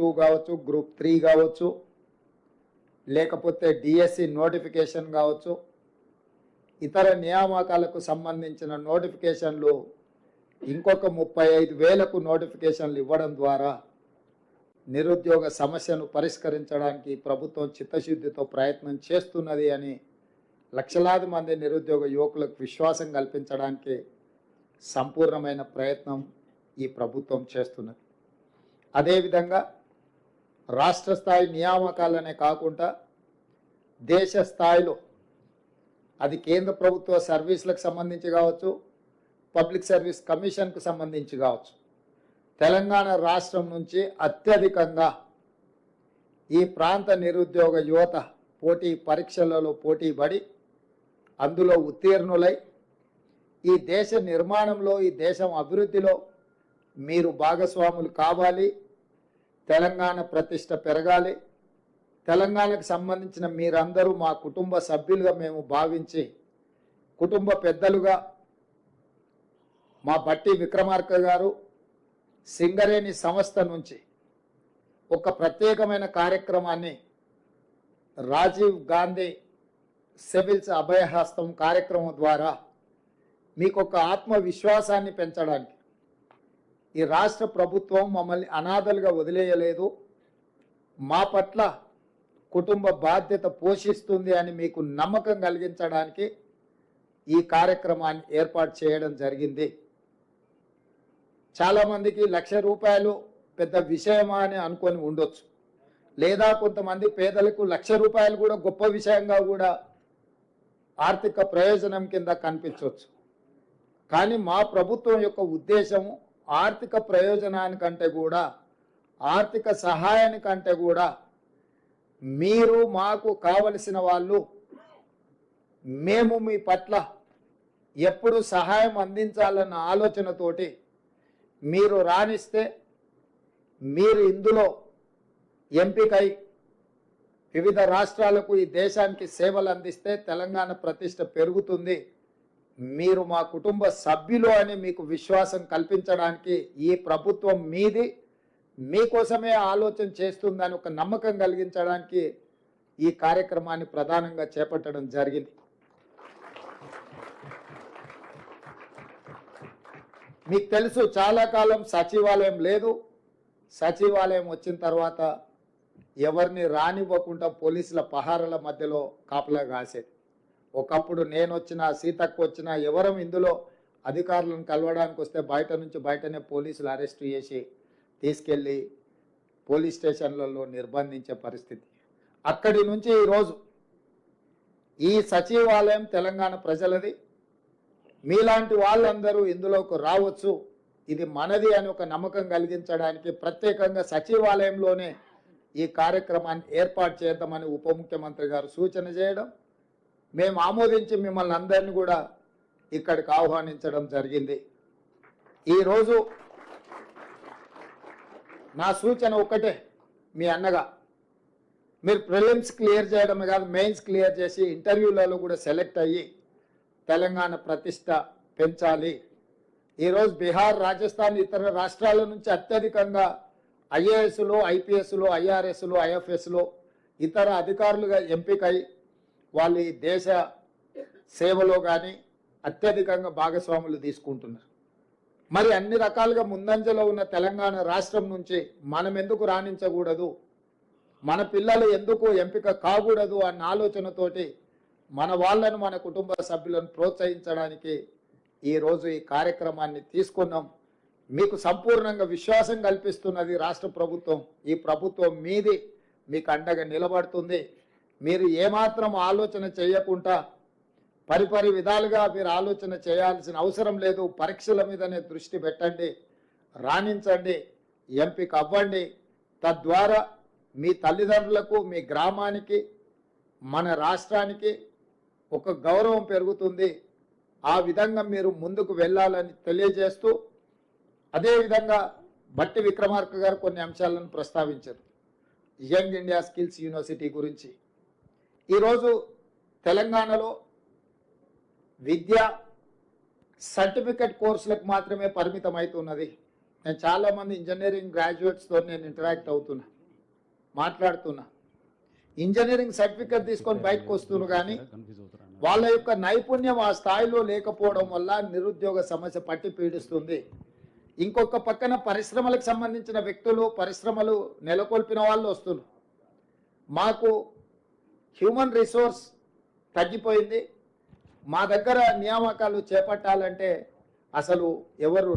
Two కావచ్చు group three కావచ్చు లేకపోతే డిఎస్సి నోటిఫికేషన్ కావచ్చు ఇతర నియామకాలకు సంబంధించిన నోటిఫికేషన్లు ఇంకొక ముప్పై ఐదు వేలకు నోటిఫికేషన్లు ఇవ్వడం ద్వారా నిరుద్యోగ సమస్యను పరిష్కరించడానికి ప్రభుత్వం చిత్తశుద్ధితో ప్రయత్నం చేస్తున్నది అని లక్షలాది మంది నిరుద్యోగ యువకులకు విశ్వాసం కల్పించడానికి సంపూర్ణమైన ప్రయత్నం ఈ ప్రభుత్వం చేస్తున్నది. అదేవిధంగా రాష్ట్ర స్థాయి నియామకాలనే కాకుండా దేశ స్థాయిలో అది కేంద్ర ప్రభుత్వ సర్వీసులకు సంబంధించి కావచ్చు పబ్లిక్ సర్వీస్ కమిషన్కు సంబంధించి కావచ్చు తెలంగాణ రాష్ట్రం నుంచి అత్యధికంగా ఈ ప్రాంత నిరుద్యోగ యువత పోటీ పరీక్షలలో పోటీ పడి అందులో ఉత్తీర్ణులై ఈ దేశ నిర్మాణంలో ఈ దేశం అభివృద్ధిలో మీరు భాగస్వాములు కావాలి. తెలంగాణ ప్రతిష్ట పెరగాలి. తెలంగాణకు సంబంధించిన మీరందరూ మా కుటుంబ సభ్యులుగా మేము భావించి కుటుంబ పెద్దలుగా మా బట్టి విక్రమార్క గారు సింగరేణి సంస్థ నుంచి ఒక ప్రత్యేకమైన కార్యక్రమాన్ని రాజీవ్ గాంధీ సివిల్స్ అభయహస్తం కార్యక్రమం ద్వారా మీకు ఒక ఆత్మవిశ్వాసాన్ని పెంచడానికి ఈ రాష్ట్ర ప్రభుత్వం మమ్మల్ని అనాథలుగా వదిలేయలేదు. మా పట్ల కుటుంబ బాధ్యత పోషిస్తుంది అని మీకు నమ్మకం కలిగించడానికి ఈ కార్యక్రమాన్ని ఏర్పాటు చేయడం జరిగింది. చాలామందికి లక్ష రూపాయలు పెద్ద విషయమా అని అనుకొని ఉండొచ్చు. లేదా కొంతమంది పేదలకు లక్ష రూపాయలు కూడా గొప్ప విషయంగా కూడా ఆర్థిక ప్రయోజనం కింద కనిపించవచ్చు కానీ మా ప్రభుత్వం యొక్క ఉద్దేశము ఆర్థిక ప్రయోజనానికంటే కూడా ఆర్థిక సహాయానికంటే కూడా మీరు మాకు కావలసిన వాళ్ళు మేము మీ పట్ల ఎప్పుడు సహాయం అందించాలన్న ఆలోచనతోటి మీరు రాణిస్తే మీరు ఇందులో ఎంపికై వివిధ రాష్ట్రాలకు ఈ దేశానికి సేవలు అందిస్తే తెలంగాణ ప్రతిష్ట పెరుగుతుంది. మీరు మా కుటుంబ సభ్యులు అని మీకు విశ్వాసం కల్పించడానికి ఈ ప్రభుత్వం మీది మీకోసమే ఆలోచన చేస్తుందని ఒక నమ్మకం కలిగించడానికి ఈ కార్యక్రమాన్ని ప్రధానంగా చేపట్టడం జరిగింది. మీకు తెలుసు చాలా కాలం సచివాలయం లేదు. సచివాలయం వచ్చిన తర్వాత ఎవరిని రానివ్వకుండా పోలీసుల పహారల మధ్యలో కాపలా కాసేది. ఒకప్పుడు నేను వచ్చినా సీతక్క వచ్చినా ఎవరం ఇందులో అధికారులను కలవడానికి వస్తే బయట నుంచి బయటనే పోలీసులు అరెస్ట్ చేసి తీసుకెళ్ళి పోలీస్ స్టేషన్లలో నిర్బంధించే పరిస్థితి. అక్కడి నుంచి ఈరోజు ఈ సచివాలయం తెలంగాణ ప్రజలది. మీలాంటి వాళ్ళందరూ ఇందులోకి రావచ్చు. ఇది మనది అని ఒక నమ్మకం కలిగించడానికి ప్రత్యేకంగా సచివాలయంలోనే ఈ కార్యక్రమాన్ని ఏర్పాటు చేద్దామని ఉప ముఖ్యమంత్రి గారు సూచన చేయడం మేము ఆమోదించి మిమ్మల్ని అందరినీ కూడా ఇక్కడికి ఆహ్వానించడం జరిగింది. ఈరోజు నా సూచన ఒక్కటే మీ అన్నగా. మీరు ప్రిలిమ్స్ క్లియర్ చేయడమే కాదు మెయిన్స్ క్లియర్ చేసి ఇంటర్వ్యూలలో కూడా సెలెక్ట్ అయ్యి తెలంగాణ ప్రతిష్ట పెంచాలి. ఈరోజు బీహార్ రాజస్థాన్ ఇతర రాష్ట్రాల నుంచి అత్యధికంగా ఐఏఎస్లు ఐపీఎస్లు ఐఆర్ఎస్లు ఐఎఫ్ఎస్లు ఇతర అధికారులుగా ఎంపికై వాళ్ళు ఈ దేశ సేవలో కానీ అత్యధికంగా భాగస్వాములు తీసుకుంటున్నారు. మరి అన్ని రకాలుగా ముందంజలో ఉన్న తెలంగాణ రాష్ట్రం నుంచి మనం ఎందుకు రాణించకూడదు? మన పిల్లలు ఎందుకు ఎంపిక కాకూడదు అన్న ఆలోచనతోటి మన వాళ్ళను మన కుటుంబ సభ్యులను ప్రోత్సహించడానికి ఈరోజు ఈ కార్యక్రమాన్ని తీసుకున్నాం. మీకు సంపూర్ణంగా విశ్వాసం కల్పిస్తున్నది రాష్ట్ర ప్రభుత్వం. ఈ ప్రభుత్వం మీది. మీకు అండగా నిలబడుతుంది. మీరు ఏమాత్రం ఆలోచన చేయకుండా పరిపరి విధాలుగా మీరు ఆలోచన చేయాల్సిన అవసరం లేదు. పరీక్షల మీదనే దృష్టి పెట్టండి. రాణించండి. ఎంపిక అవ్వండి. తద్వారా మీ తల్లిదండ్రులకు మీ గ్రామానికి మన రాష్ట్రానికి ఒక గౌరవం పెరుగుతుంది. ఆ విధంగా మీరు ముందుకు వెళ్ళాలని తెలియజేస్తూ అదేవిధంగా బట్టి విక్రమార్క గారు కొన్ని అంశాలను ప్రస్తావించారు. యంగ్ ఇండియా స్కిల్స్ యూనివర్సిటీ గురించి. ఈరోజు తెలంగాణలో విద్య సర్టిఫికెట్ కోర్సులకు మాత్రమే పరిమితం అవుతున్నది నేను చాలామంది ఇంజనీరింగ్ గ్రాడ్యుయేట్స్తో నేను ఇంటరాక్ట్ అవుతున్నా మాట్లాడుతున్నా. ఇంజనీరింగ్ సర్టిఫికెట్ తీసుకొని బయటకు వస్తున్నారు కానీ వాళ్ళ యొక్క నైపుణ్యం ఆ స్థాయిలో లేకపోవడం వల్ల నిరుద్యోగ సమస్య పట్టి పీడిస్తుంది. ఇంకొక పక్కన పరిశ్రమలకు సంబంధించిన వ్యక్తులు పరిశ్రమలు నెలకొల్పిన వాళ్ళు వస్తున్నారు. మాకు హ్యూమన్ రిసోర్స్ తగ్గిపోయింది. మా దగ్గర నియామకాలు చేపట్టాలంటే అసలు ఎవరు